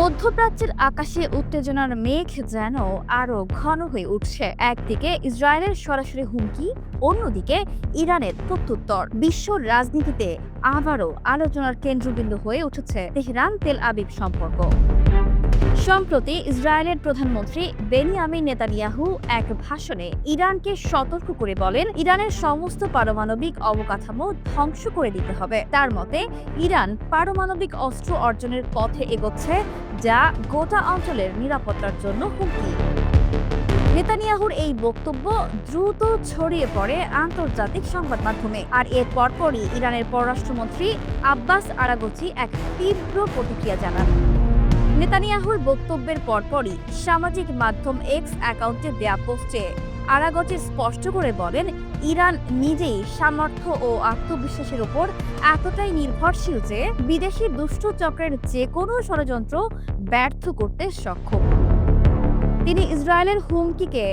মধ্যপ্রাচ্যের আকাশে উত্তেজনার মেঘ যেন আরও ঘন হয়ে উঠছে। একদিকে ইসরায়েলের সরাসরি হুমকি, অন্যদিকে ইরানের প্রত্যুত্তর। বিশ্ব রাজনীতিতে আবারও আলোচনার কেন্দ্রবিন্দু হয়ে উঠেছে তেহরান তেল আবিব সম্পর্ক। সম্প্রতি ইসরায়েলের প্রধানমন্ত্রী বেনিয়ামিন নেতানিয়াহু এক ভাষণে ইরানকে সতর্ক করে বলেন, ইরানের সমস্ত পারমাণবিক অবকাঠামো ধ্বংস করে দিতে হবে। তার মতে, ইরান পারমাণবিক অস্ত্র অর্জনের পথে এগোচ্ছে, যা গোটা অঞ্চলের নিরাপত্তার জন্য হুমকি। নেতানিয়াহুর এই বক্তব্য দ্রুত ছড়িয়ে পড়ে আন্তর্জাতিক সংবাদ মাধ্যমে। আর এর পরপরই ইরানের পররাষ্ট্রমন্ত্রী আব্বাস আরাগচি এক তীব্র প্রতিক্রিয়া জানান। নেতানিয়াহুর বক্তব্যের পরপরই সামাজিক মাধ্যম এক্স অ্যাকাউন্টে দেয়া পোস্টে আরাগচে স্পষ্ট করে বলেন, ইরান নিজেই সামর্থ্য ও আত্মবিশ্বাসের উপর এতটাই নির্ভরশীল যে বিদেশি দুষ্ট চক্রের যে কোনো ষড়যন্ত্র ব্যর্থ করতে সক্ষম। তিনি ইসরায়েলের হুমকিকে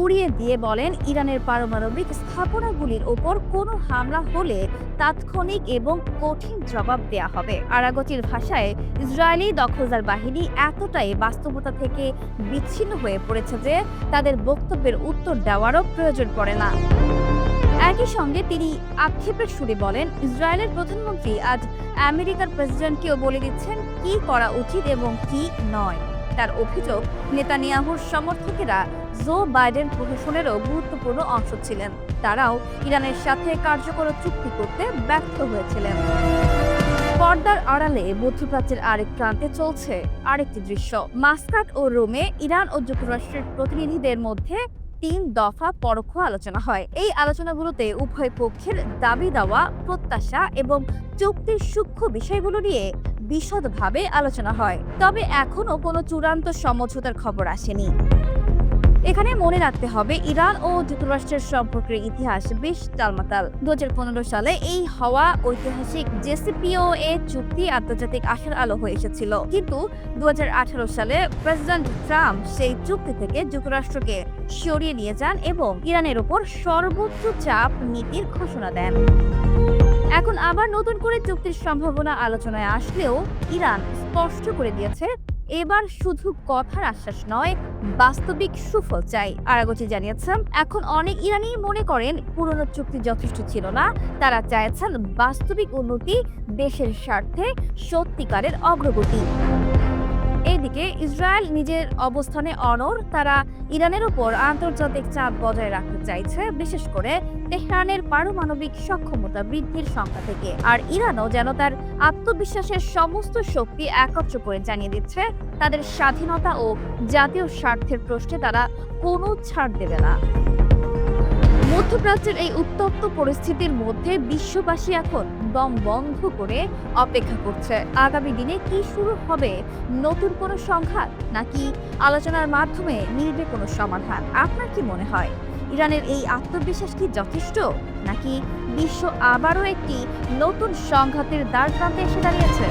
উড়িয়ে দিয়ে বলেন, ইরানের পারমাণবিক স্থাপনাগুলির ওপর কোনো হামলা হলে তাৎক্ষণিক এবং কঠিন জবাব দেয়া হবে। আরাগতির ভাষায়, ইসরায়েলি দখলদার বাহিনী এতটাই বাস্তবতা থেকে বিচ্ছিন্ন হয়ে পড়েছে যে তাদের বক্তব্যের উত্তর দেওয়ারও প্রয়োজন পড়ে না। একই সঙ্গে তিনি আক্ষেপের সুরে বলেন, ইসরায়েলের প্রধানমন্ত্রী আজ আমেরিকার প্রেসিডেন্টকেও বলে দিচ্ছেন কি করা উচিত এবং কি নয়। তার অভিযোগ, নেতানিয়াহুর সমর্থকেরা জো বাইডেন প্রশাসনেরও গুরুত্বপূর্ণ অংশ ছিলেন। তারাও ইরানের সাথে কার্যকর চুক্তি করতে ব্যর্থ হয়েছিলেন। পর্দার আড়ালে মধ্যপ্রাচ্যের আরেক প্রান্তে চলছে আরেকটি দৃশ্য। মাস্কাট ও রোমে ইরান ও যুক্তরাষ্ট্রের প্রতিনিধিদের মধ্যে তিন দফা পরোক্ষ আলোচনা হয়। এই আলোচনাগুলোতে উভয় পক্ষের দাবি দেওয়া, প্রত্যাশা এবং চুক্তির সূক্ষ্ম বিষয়গুলো নিয়ে বিশদভাবে আলোচনা হয়। তবে এখনও কোনো চূড়ান্ত সমঝোতার খবর আসেনি। এখানে মনে রাখতে হবে, ইরান ও যুক্তরাষ্ট্রের সম্পর্কের ইতিহাস বেশ টালমাতাল দু সালে এই হওয়া ঐতিহাসিক জেসিপিও এ চুক্তি আন্তর্জাতিক আশার আলো হয়ে এসেছিল। কিন্তু দু হাজার আঠারো সালে প্রেসিডেন্ট ট্রাম্প সেই চুক্তি থেকে যুক্তরাষ্ট্রকে সরিয়ে নিয়ে যান এবং ইরানের উপর সর্বোচ্চ চাপ নীতির ঘোষণা দেন। আবার নতুন করে চুক্তির সম্ভাবনা আলোচনায় আসলেও ইরান স্পষ্ট করে দিয়েছে, এবার শুধু কথার আশ্বাস নয়, বাস্তবিক সুফল চাই। আরাগচি জানিয়েছেন এখন অনেক ইরানি মনে করেন পুরনো চুক্তি যথেষ্ট ছিল না, তারা চাইছেন বাস্তবিক উন্নতি, দেশের স্বার্থে সত্যিকারের অগ্রগতি। এদিকে ইসরায়েল নিজের অবস্থানে অনর তারা ইরানের উপর আন্তর্জাতিক চাপ বজায় রাখতে চাইছে, বিশেষ করে তেহরানের পারমাণবিক সক্ষমতা বৃদ্ধির সংখ্যা থেকে। আর ইরানও যেন তার আত্মবিশ্বাসের সমস্ত শক্তি একত্র করে জানিয়ে দিচ্ছে, তাদের স্বাধীনতা ও জাতীয় স্বার্থের প্রশ্নে তারা কোনো ছাড় দেবে না। মধ্যপ্রাচ্যের এই উত্তপ্ত পরিস্থিতির মধ্যে বিশ্ববাসী এখন দম বন্ধ করে অপেক্ষা করছে। আগামী দিনে কি শুরু হবে? নতুন কোনো সংঘাত? নাকি আলোচনার মাধ্যমে মিলবে কোনো সমাধান? আপনার কি মনে হয়? ইরানের এই আত্মবিশ্বাস কি যথেষ্ট? নাকি বিশ্ব আবারও একটি নতুন সংঘাতের দ্বার প্রান্তে এসে দাঁড়িয়েছে?